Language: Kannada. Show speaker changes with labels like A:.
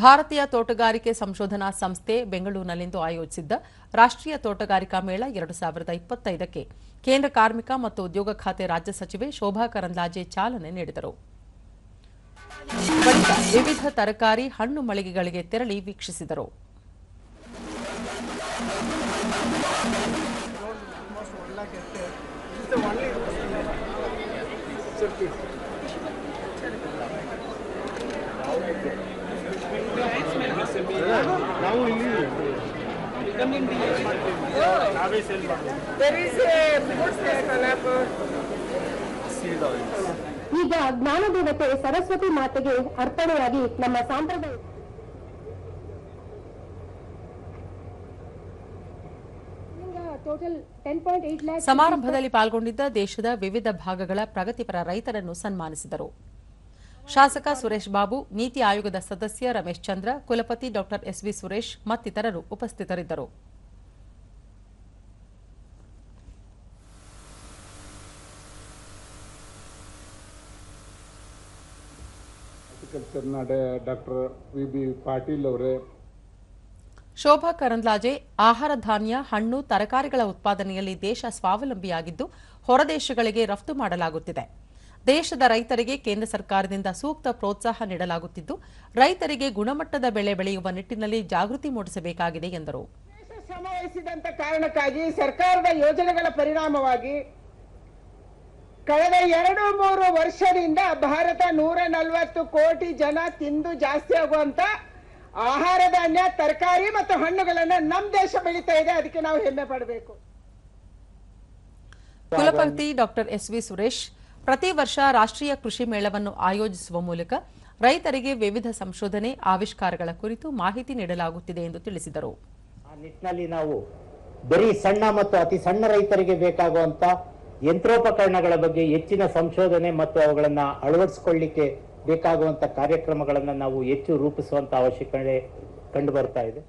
A: ಭಾರತೀಯ ತೋಟಗಾರಿಕೆ ಸಂಶೋಧನಾ ಸಂಸ್ಥೆ ಬೆಂಗಳೂರಿನಲ್ಲಿಂದು ಆಯೋಜಿಸಿದ್ದ ರಾಷ್ಟ್ರೀಯ ತೋಟಗಾರಿಕಾ ಮೇಳ ಎರಡು ಸಾವಿರದ ಇಪ್ಪತ್ತೈದಕ್ಕೆ ಕೇಂದ್ರ ಕಾರ್ಮಿಕ ಮತ್ತು ಉದ್ಯೋಗ ಖಾತೆ ರಾಜ್ಯ ಸಚಿವೆ ಶೋಭಾ ಕರಂದ್ಲಾಜೆ ಚಾಲನೆ ನೀಡಿದರು. ವಿವಿಧ ತರಕಾರಿ, ಹಣ್ಣು ಮಳಿಗೆಗಳಿಗೆ ತೆರಳಿ ವೀಕ್ಷಿಸಿದರು.
B: ನಾವು ಇಲ್ಲಿ ನಾವೇ ಸೇಲ್ ಆಯಿಲ್ಸ್
C: ಈಗ ಸರಸ್ವತಿ ಮಾತೆಗೆ ಅರ್ಪಣೆಯಾಗಿ ನಮ್ಮ ಸಾಂಪ್ರದಾಯ total ten point eight lakh
A: ಸಮಾರಂಭದಲ್ಲಿ ಪಾಲ್ಗೊಂಡಿದ್ದ ದೇಶದ ವಿವಿಧ ಭಾಗಗಳ ಪ್ರಗತಿಪರ ರೈತರನ್ನು ಸನ್ಮಾನಿಸಿದರು. ಶಾಸಕ ಸುರೇಶ್ ಬಾಬು ನೀತಿ ಆಯೋಗದ ಸದಸ್ಯ ರಮೇಶ್ ಚಂದ್ರ ಕುಲಪತಿ ಡಾ ಎಸ್ವಿ ಸುರೇಶ್ ಮತ್ತಿತರರು ಉಪಸ್ಥಿತರಿದ್ದರು. ಶೋಭಾ ಕರಂದ್ಲಾಜೆ ಆಹಾರ ಧಾನ್ಯ ಹಣ್ಣು ತರಕಾರಿಗಳ ಉತ್ಪಾದನೆಯಲ್ಲಿ ದೇಶ ಸ್ವಾವಲಂಬಿಯಾಗಿದ್ದು ಹೊರದೇಶಗಳಿಗೆ ರಫ್ತು ಮಾಡಲಾಗುತ್ತಿದೆ. ದೇಶದ ರೈತರಿಗೆ ಕೇಂದ್ರ ಸರ್ಕಾರದಿಂದ ಸೂಕ್ತ ಪ್ರೋತ್ಸಾಹ ನೀಡಲಾಗುತ್ತಿದ್ದು ರೈತರಿಗೆ ಗುಣಮಟ್ಟದ ಬೆಳೆ ಬೆಳೆಯುವ ನಿಟ್ಟಿನಲ್ಲಿ ಜಾಗೃತಿ ಮೂಡಿಸಬೇಕಾಗಿದೆ ಎಂದರು.
D: ಸಮವಹಿಸಿದಂತ ಕಾರಣಕ್ಕಾಗಿ ಸರ್ಕಾರದ ಯೋಜನೆಗಳ ಪರಿಣಾಮವಾಗಿ ಕಳೆದ ಎರಡು ಮೂರು ವರ್ಷದಿಂದ ಭಾರತ ನೂರ ನಲವತ್ತು ಕೋಟಿ ಜನ ತಿಂದು ಜಾಸ್ತಿ ಆಗುವಂತ ಆಹಾರ ಧಾನ್ಯ ತರಕಾರಿ ಮತ್ತು ಹಣ್ಣುಗಳನ್ನ ನಮ್ಮ ದೇಶ ಬೆಳೀತಾ ಇದೆ. ಅದಕ್ಕೆ ನಾವು ಹೆಮ್ಮೆ ಪಡಬೇಕು.
A: ಕುಲಪತಿ ಡಾಕ್ಟರ್ ಎಸ್ವಿ ಸುರೇಶ್ ಪ್ರತಿ ವರ್ಷ ರಾಷ್ಟ್ರೀಯ ಕೃಷಿ ಮೇಳವನ್ನು ಆಯೋಜಿಸುವ ಮೂಲಕ ರೈತರಿಗೆ ವಿವಿಧ ಸಂಶೋಧನೆ, ಆವಿಷ್ಕಾರಗಳ ಕುರಿತು ಮಾಹಿತಿ ನೀಡಲಾಗುತ್ತಿದೆ ಎಂದು ತಿಳಿಸಿದರು.
E: ಆ ನಿಟ್ಟಿನಲ್ಲಿ ನಾವು ಬರೀ ಸಣ್ಣ ಮತ್ತು ಅತಿ ಸಣ್ಣ ರೈತರಿಗೆ ಬೇಕಾಗುವಂತ ಯಂತ್ರೋಪಕರಣಗಳ ಬಗ್ಗೆ ಹೆಚ್ಚಿನ ಸಂಶೋಧನೆ ಮತ್ತು ಅವುಗಳನ್ನ ಅಳವಡಿಸಿಕೊಳ್ಳಿಕ್ಕೆ ಬೇಕಾಗುವಂತ ಕಾರ್ಯಕ್ರಮಗಳನ್ನು ನಾವು ಹೆಚ್ಚು ರೂಪಿಸುವಂತ ಅವಶ್ಯಕತೆ ಕಂಡು ಬರ್ತಾ ಇದೆ.